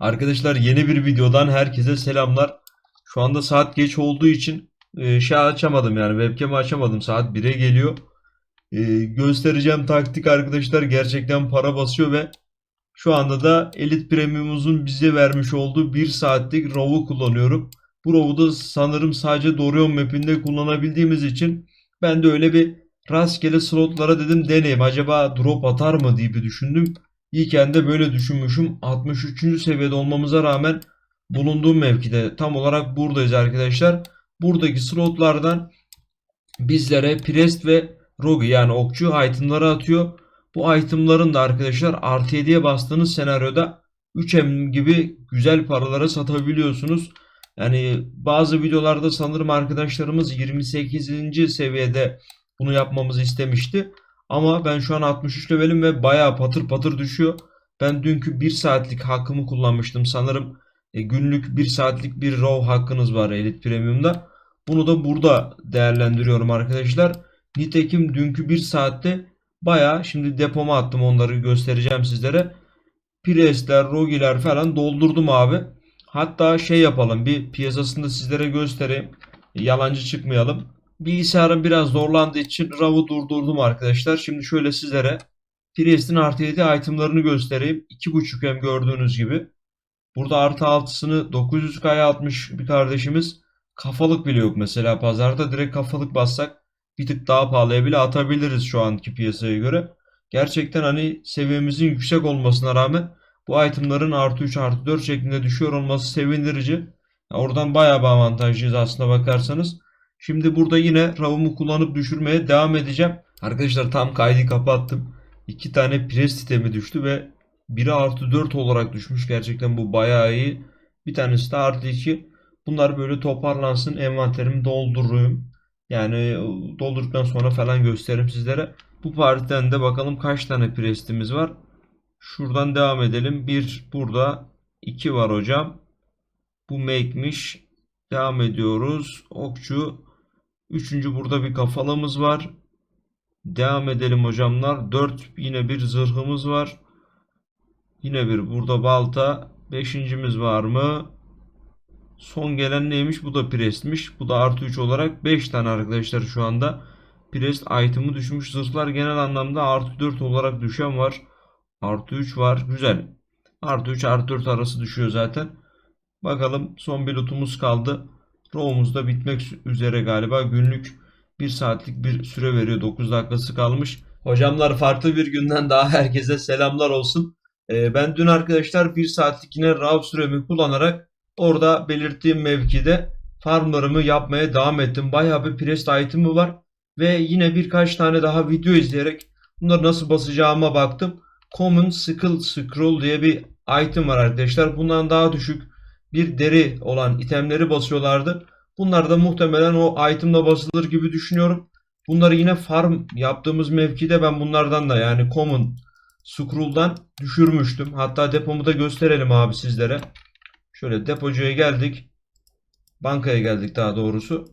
Arkadaşlar yeni bir videodan herkese selamlar. Şu anda saat geç olduğu için e, şey açamadım yani webcam'i açamadım. Saat 1'e geliyor. E, göstereceğim taktik arkadaşlar gerçekten para basıyor ve şu anda da Elite Premium'umuzun bize vermiş olduğu 1 saatlik RAW'u kullanıyorum. Bu RAW'u da sanırım sadece Dorion map'inde kullanabildiğimiz için ben de öyle bir rastgele slotlara dedim deneyim. Acaba drop atar mı diye bir düşündüm. İyiyken de böyle düşünmüşüm. 63. seviyede olmamıza rağmen bulunduğum mevkide tam olarak buradayız arkadaşlar. Buradaki slotlardan bizlere Priest ve Rogue yani okçu itemları atıyor. Bu itemların da arkadaşlar artı 7'ye bastığınız senaryoda 3M gibi güzel paralara satabiliyorsunuz. Yani bazı videolarda sanırım arkadaşlarımız 28. seviyede bunu yapmamızı istemişti. Ama ben şu an 63 levelim ve bayağı patır patır düşüyor. Ben dünkü 1 saatlik hakkımı kullanmıştım. Sanırım e, günlük 1 saatlik bir RAW hakkınız var Elite Premium'da. Bunu da burada değerlendiriyorum arkadaşlar. Nitekim dünkü 1 saatte bayağı şimdi depoma attım onları göstereceğim sizlere. Priestler, Rogiler falan doldurdum abi. Hatta şey yapalım bir piyasasını sizlere göstereyim. Yalancı çıkmayalım. Bilgisayarım biraz zorlandığı için RAW'u durdurdum arkadaşlar. Şimdi şöyle sizlere Priest'in artı 7 itemlarını göstereyim. 2.5M gördüğünüz gibi. Burada artı 6'sını 900K'ya atmış bir kardeşimiz. Kafalık bile yok mesela pazarda. Direkt kafalık bassak bir tık daha pahalıya bile atabiliriz şu anki piyasaya göre. Gerçekten hani seviyemizin yüksek olmasına rağmen bu itemların artı 3 artı 4 şeklinde düşüyor olması sevindirici. Oradan bayağı bir avantajlıyız aslında bakarsanız. Şimdi burada yine RAW'umu kullanıp düşürmeye devam edeceğim. Arkadaşlar tam kaydı kapattım. İki tane pres sistemi düştü ve biri artı 4 olarak düşmüş. Gerçekten bu bayağı iyi. Bir tanesi de artı 2. Bunlar böyle toparlansın. Envanterimi doldururum. Yani doldurduktan sonra falan gösteririm sizlere. Bu partiden de bakalım kaç tane prestimiz var. Şuradan devam edelim. Bir burada. iki var hocam. Bu make'miş. Devam ediyoruz. Okçu. Üçüncü burada bir kafalığımız var. Devam edelim hocamlar. 4 yine bir zırhımız var. Yine bir burada balta. Beşincimiz var mı? Son gelen neymiş? Bu da prestmiş. Bu da artı 3 olarak 5 tane arkadaşlar şu anda. Prest item'ı düşmüş. Zırhlar genel anlamda artı 4 olarak düşen var. Artı 3 var. Güzel. Artı 3 artı 4 arası düşüyor zaten. Bakalım son bir lootumuz kaldı. Row'umuz da bitmek üzere galiba. Günlük 1 saatlik bir süre veriyor. 9 dakikası kalmış. Hocamlar farklı bir günden daha herkese selamlar olsun. Ee, ben dün arkadaşlar 1 saatlik yine RAW süremi kullanarak orada belirttiğim mevkide farmlarımı yapmaya devam ettim. Bayağı bir prest item'ı var. Ve yine birkaç tane daha video izleyerek bunları nasıl basacağıma baktım. Common Skill Scroll diye bir item var arkadaşlar. Bundan daha düşük bir deri olan itemleri basıyorlardı. Bunlar da muhtemelen o itemla basılır gibi düşünüyorum. Bunları yine farm yaptığımız mevkide ben bunlardan da yani Common Scroll'dan düşürmüştüm. Hatta depomu da gösterelim abi sizlere. Şöyle depocuya geldik. Bankaya geldik daha doğrusu.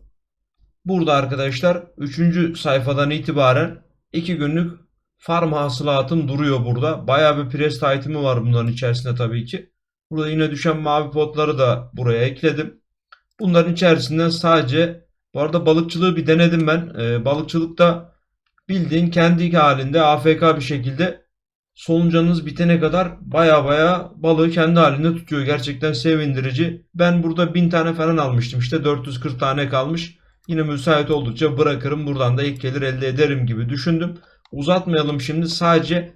Burada arkadaşlar 3. sayfadan itibaren 2 günlük farm hasılatım duruyor burada. Bayağı bir prest item'i var bunların içerisinde tabii ki. Burada yine düşen mavi potları da buraya ekledim. Bunların içerisinden sadece bu arada balıkçılığı bir denedim ben. Ee, balıkçılıkta bildiğin kendi halinde AFK bir şekilde soluncanınız bitene kadar baya baya balığı kendi halinde tutuyor. Gerçekten sevindirici. Ben burada 1000 tane falan almıştım. İşte 440 tane kalmış. Yine müsait oldukça bırakırım. Buradan da ilk gelir elde ederim gibi düşündüm. Uzatmayalım şimdi. Sadece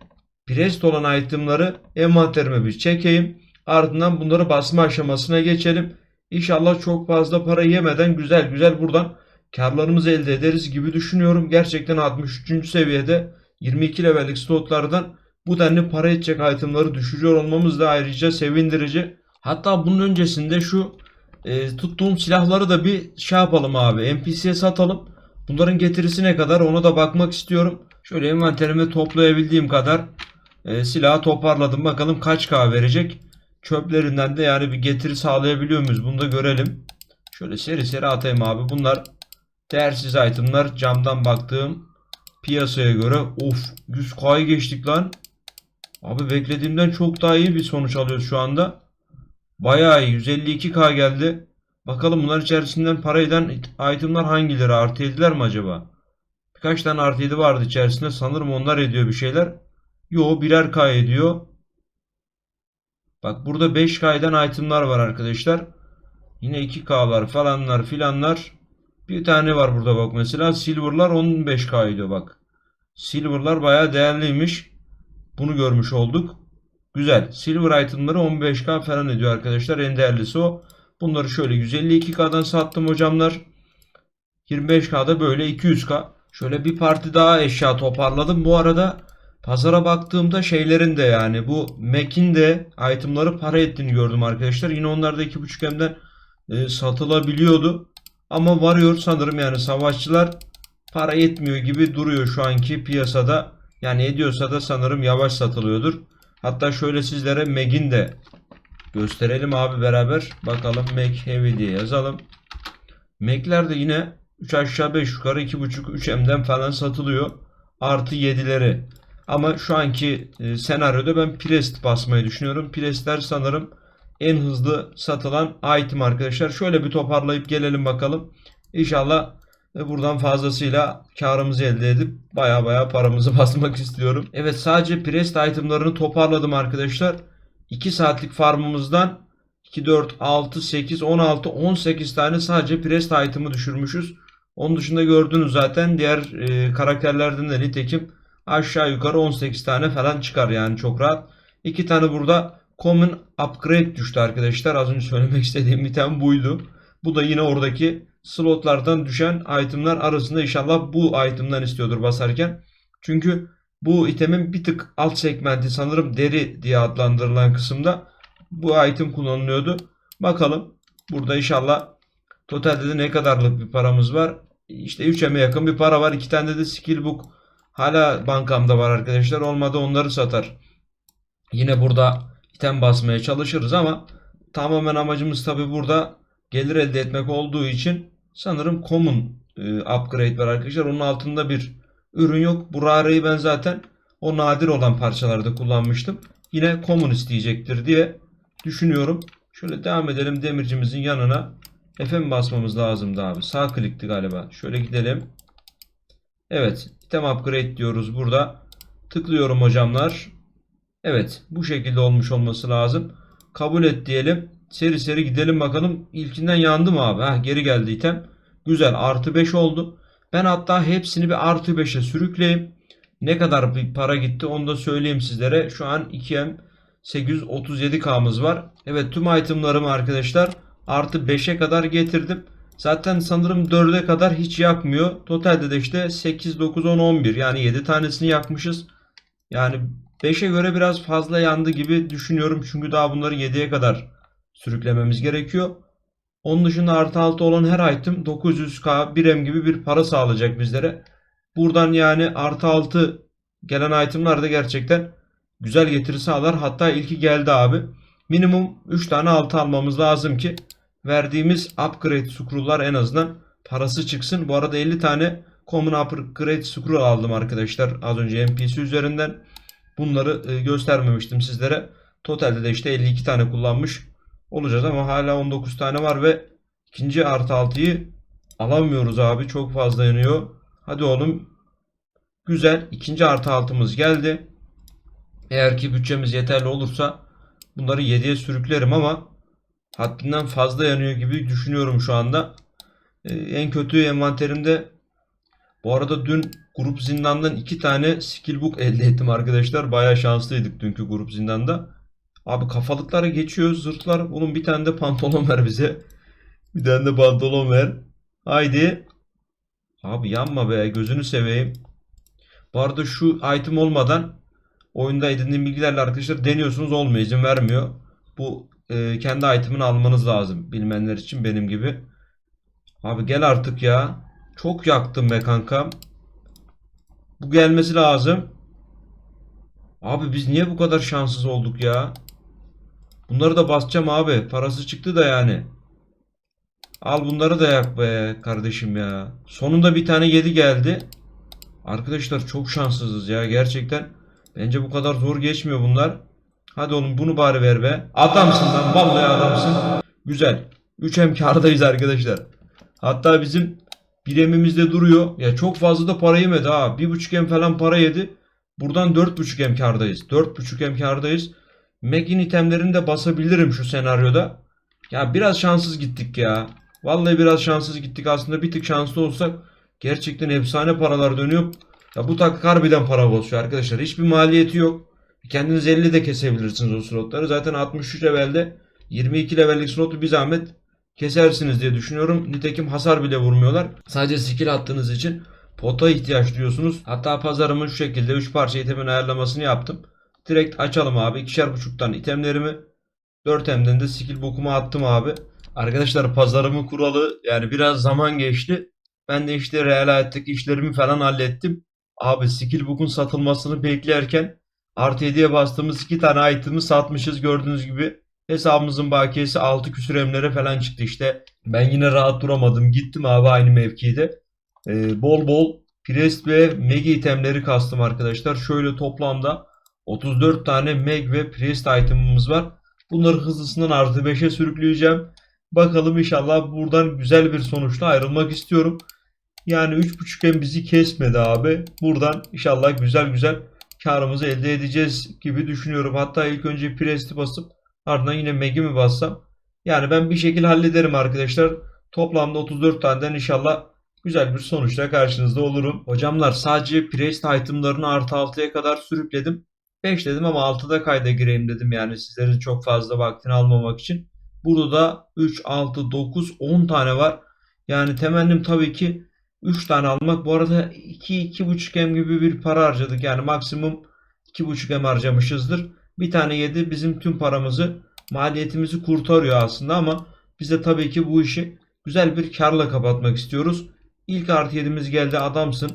prest olan itemları envanterime bir çekeyim. Ardından bunları basma aşamasına geçelim. İnşallah çok fazla para yemeden güzel güzel buradan karlarımızı elde ederiz gibi düşünüyorum. Gerçekten 63. seviyede 22 levellik slotlardan bu denli para edecek itemları düşürüyor olmamız da ayrıca sevindirici. Hatta bunun öncesinde şu e, tuttuğum silahları da bir şey yapalım abi. NPC'ye satalım. Bunların getirisi ne kadar ona da bakmak istiyorum. Şöyle envanterime toplayabildiğim kadar e, silahı toparladım. Bakalım kaç K verecek. Çöplerinden de yani bir getiri sağlayabiliyor muyuz? Bunu da görelim. Şöyle seri seri atayım abi. Bunlar değersiz itemlar. Camdan baktığım piyasaya göre of 100K'yı geçtik lan. Abi beklediğimden çok daha iyi bir sonuç alıyoruz şu anda. Bayağı iyi. 152k geldi. Bakalım bunlar içerisinden para eden itemler hangileri? Artı 7'ler mi acaba? Birkaç tane artı 7 vardı içerisinde. Sanırım onlar ediyor bir şeyler. Yo birer K ediyor. Bak burada 5K eden itemler var arkadaşlar. Yine 2K'lar falanlar filanlar. Bir tane var burada bak mesela. Silver'lar 15K ediyor bak. Silver'lar bayağı değerliymiş. Bunu görmüş olduk. Güzel. Silver itemları 15K falan ediyor arkadaşlar. En değerlisi o. Bunları şöyle 152K'dan sattım hocamlar. 25K'da böyle 200K. Şöyle bir parti daha eşya toparladım. Bu arada pazara baktığımda şeylerin de yani bu Mac'in de itemları para ettiğini gördüm arkadaşlar. Yine onlar da 2.5M'den e, satılabiliyordu. Ama Warrior sanırım yani savaşçılar para etmiyor gibi duruyor şu anki piyasada. Yani ediyorsa da sanırım yavaş satılıyordur. Hatta şöyle sizlere Meg'in de gösterelim abi beraber. Bakalım Meg Heavy diye yazalım. Mac'ler de yine 3 aşağı 5 yukarı 2.5 3M'den falan satılıyor. Artı 7'leri. Ama şu anki e, senaryoda ben Prest basmayı düşünüyorum. Prestler sanırım en hızlı satılan item arkadaşlar. Şöyle bir toparlayıp gelelim bakalım. İnşallah e, buradan fazlasıyla karımızı elde edip baya baya paramızı basmak istiyorum. Evet sadece Prest itemlarını toparladım arkadaşlar. 2 saatlik farmımızdan 2, 4, 6, 8, 16, 18 tane sadece Prest item'ı düşürmüşüz. Onun dışında gördüğünüz zaten diğer e, karakterlerden de nitekim aşağı yukarı 18 tane falan çıkar yani çok rahat. 2 tane burada Common Upgrade düştü arkadaşlar. Az önce söylemek istediğim bir tane buydu. Bu da yine oradaki slotlardan düşen itemler arasında inşallah bu itemden istiyordur basarken. Çünkü bu itemin bir tık alt segmenti sanırım deri diye adlandırılan kısımda bu item kullanılıyordu. Bakalım burada inşallah totalde de ne kadarlık bir paramız var. İşte 3M'e yakın bir para var. 2 tane de skill book hala bankamda var arkadaşlar. Olmadı onları satar. Yine burada item basmaya çalışırız ama tamamen amacımız tabi burada gelir elde etmek olduğu için sanırım common e, upgrade var arkadaşlar. Onun altında bir ürün yok. Bu rare'yi ben zaten o nadir olan parçalarda kullanmıştım. Yine common isteyecektir diye düşünüyorum. Şöyle devam edelim demircimizin yanına. F'e basmamız lazımdı abi. Sağ klikti galiba. Şöyle gidelim. Evet. Item upgrade diyoruz burada. Tıklıyorum hocamlar. Evet. Bu şekilde olmuş olması lazım. Kabul et diyelim. Seri seri gidelim bakalım. İlkinden yandı mı abi? Heh, geri geldi item. Güzel. Artı 5 oldu. Ben hatta hepsini bir artı 5'e sürükleyeyim. Ne kadar bir para gitti onu da söyleyeyim sizlere. Şu an 2M 837K'mız var. Evet tüm itemlarımı arkadaşlar artı 5'e kadar getirdim. Zaten sanırım 4'e kadar hiç yakmıyor. Totalde de işte 8, 9, 10, 11 yani 7 tanesini yakmışız. Yani 5'e göre biraz fazla yandı gibi düşünüyorum. Çünkü daha bunları 7'ye kadar sürüklememiz gerekiyor. Onun dışında artı 6 olan her item 900k 1M gibi bir para sağlayacak bizlere. Buradan yani artı 6 gelen itemler de gerçekten güzel getiri sağlar. Hatta ilki geldi abi. Minimum 3 tane altı almamız lazım ki verdiğimiz upgrade scroll'lar en azından parası çıksın. Bu arada 50 tane common upgrade scroll aldım arkadaşlar. Az önce NPC üzerinden. Bunları e, göstermemiştim sizlere. Totalde de işte 52 tane kullanmış olacağız ama hala 19 tane var ve ikinci artı 6'yı alamıyoruz abi. Çok fazla yanıyor. Hadi oğlum. Güzel. ikinci artı 6'mız geldi. Eğer ki bütçemiz yeterli olursa bunları 7'ye sürüklerim ama haddinden fazla yanıyor gibi düşünüyorum şu anda. Ee, en kötü envanterimde bu arada dün grup zindandan iki tane skill elde ettim arkadaşlar. Baya şanslıydık dünkü grup zindanda. Abi kafalıklara geçiyor zırhlar. Bunun bir tane de pantolon ver bize. Bir tane de pantolon ver. Haydi. Abi yanma be gözünü seveyim. Bu arada şu item olmadan oyunda edindiğim bilgilerle arkadaşlar deniyorsunuz olmuyor izin vermiyor. Bu e, kendi itemini almanız lazım bilmeyenler için benim gibi. Abi gel artık ya. Çok yaktım be kankam. Bu gelmesi lazım. Abi biz niye bu kadar şanssız olduk ya? Bunları da basacağım abi. Parası çıktı da yani. Al bunları da yak be kardeşim ya. Sonunda bir tane 7 geldi. Arkadaşlar çok şanssızız ya gerçekten. Bence bu kadar zor geçmiyor bunlar. Hadi oğlum bunu bari ver be. Adamsın lan vallahi adamsın. Güzel. 3 hem kârdayız arkadaşlar. Hatta bizim biremimizde duruyor. Ya çok fazla da para yemedi ha. 1.5 hem falan para yedi. Buradan 4.5 hem kârdayız. 4.5 hem kârdayız. Meg'in itemlerini de basabilirim şu senaryoda. Ya biraz şanssız gittik ya. Vallahi biraz şanssız gittik. Aslında bir tık şanslı olsak gerçekten efsane paralar dönüyor. Ya bu taktik harbiden para basıyor arkadaşlar. Hiçbir maliyeti yok. Kendiniz 50 de kesebilirsiniz o slotları. Zaten 63 levelde 22 levellik slotu bir zahmet kesersiniz diye düşünüyorum. Nitekim hasar bile vurmuyorlar. Sadece skill attığınız için pota ihtiyaç duyuyorsunuz. Hatta pazarımın şu şekilde 3 parça itemin ayarlamasını yaptım. Direkt açalım abi. İkişer buçuktan itemlerimi 4 hemden de skill book'uma attım abi. Arkadaşlar pazarımın kuralı yani biraz zaman geçti. Ben de işte real hayattaki işlerimi falan hallettim. Abi skill book'un satılmasını beklerken artı 7'ye bastığımız 2 tane item'i satmışız gördüğünüz gibi. Hesabımızın bakiyesi 6 küsür emlere falan çıktı işte. Ben yine rahat duramadım. Gittim abi aynı mevkide. Ee, bol bol Priest ve Meg itemleri kastım arkadaşlar. Şöyle toplamda 34 tane Meg ve Priest itemimiz var. Bunları hızlısından artı 5'e sürükleyeceğim. Bakalım inşallah buradan güzel bir sonuçla ayrılmak istiyorum. Yani 3.5M bizi kesmedi abi. Buradan inşallah güzel güzel karımızı elde edeceğiz gibi düşünüyorum. Hatta ilk önce Priest'i basıp ardından yine Meg'i mi bassam? Yani ben bir şekilde hallederim arkadaşlar. Toplamda 34 taneden inşallah güzel bir sonuçla karşınızda olurum. Hocamlar sadece Priest itemlarını artı 6'ya kadar sürükledim. 5 dedim ama 6'da kayda gireyim dedim yani sizlerin çok fazla vaktini almamak için. Burada da 3, 6, 9, 10 tane var. Yani temennim tabii ki 3 tane almak. Bu arada 2, 2,5 M gibi bir para harcadık. Yani maksimum 2,5 M harcamışızdır. Bir tane 7 bizim tüm paramızı, maliyetimizi kurtarıyor aslında ama biz de tabii ki bu işi güzel bir karla kapatmak istiyoruz. İlk artı 7'miz geldi adamsın.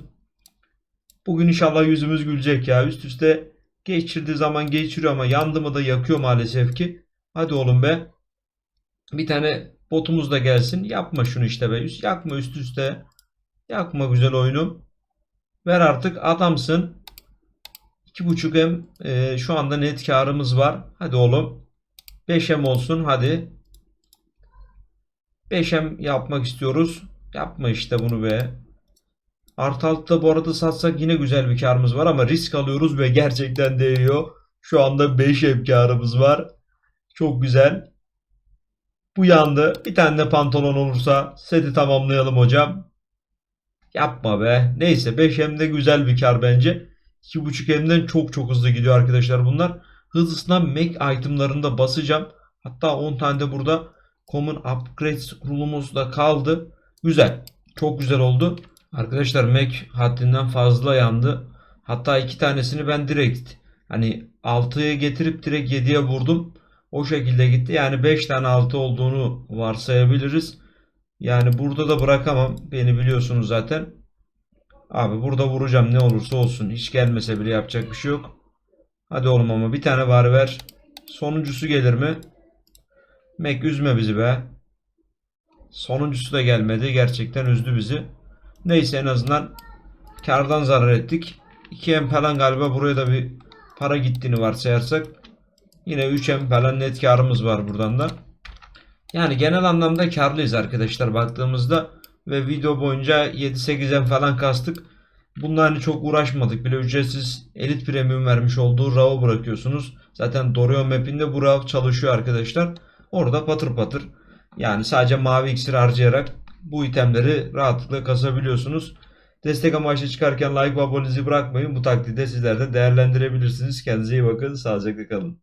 Bugün inşallah yüzümüz gülecek ya. Üst üste geçirdiği zaman geçiriyor ama yandı mı da yakıyor maalesef ki. Hadi oğlum be. Bir tane botumuz da gelsin. Yapma şunu işte be. Yakma üst üste. Yakma güzel oyunu. Ver artık adamsın. 2.5M e, şu anda net karımız var. Hadi oğlum. 5M olsun hadi. 5M yapmak istiyoruz. Yapma işte bunu be. Artı altta bu arada satsak yine güzel bir karımız var ama risk alıyoruz ve gerçekten değiyor. Şu anda 5M karımız var. Çok güzel. Bu yandı. Bir tane de pantolon olursa seti tamamlayalım hocam. Yapma be. Neyse 5M'de güzel bir kar bence. 2.5M'den çok çok hızlı gidiyor arkadaşlar bunlar. Hızlısına Mac itemlarında basacağım. Hatta 10 tane de burada Common Upgrades kurulumuz da kaldı. Güzel. Çok güzel oldu. Arkadaşlar Mac haddinden fazla yandı. Hatta iki tanesini ben direkt hani 6'ya getirip direkt 7'ye vurdum. O şekilde gitti. Yani 5 tane 6 olduğunu varsayabiliriz. Yani burada da bırakamam. Beni biliyorsunuz zaten. Abi burada vuracağım ne olursa olsun. Hiç gelmese bile yapacak bir şey yok. Hadi oğlum ama bir tane var ver. Sonuncusu gelir mi? Mac üzme bizi be. Sonuncusu da gelmedi. Gerçekten üzdü bizi. Neyse en azından kardan zarar ettik. 2M falan galiba buraya da bir para gittiğini varsayarsak. Yine 3M falan net karımız var buradan da. Yani genel anlamda karlıyız arkadaşlar baktığımızda. Ve video boyunca 7-8M falan kastık. Bunlar hani çok uğraşmadık bile ücretsiz elit premium vermiş olduğu RAW'u bırakıyorsunuz. Zaten Dorion map'inde bu RAW çalışıyor arkadaşlar. Orada patır patır yani sadece mavi iksir harcayarak bu itemleri rahatlıkla kasabiliyorsunuz. Destek amaçlı çıkarken like ve abonenizi bırakmayın. Bu takdirde sizler de değerlendirebilirsiniz. Kendinize iyi bakın. Sağlıcakla kalın.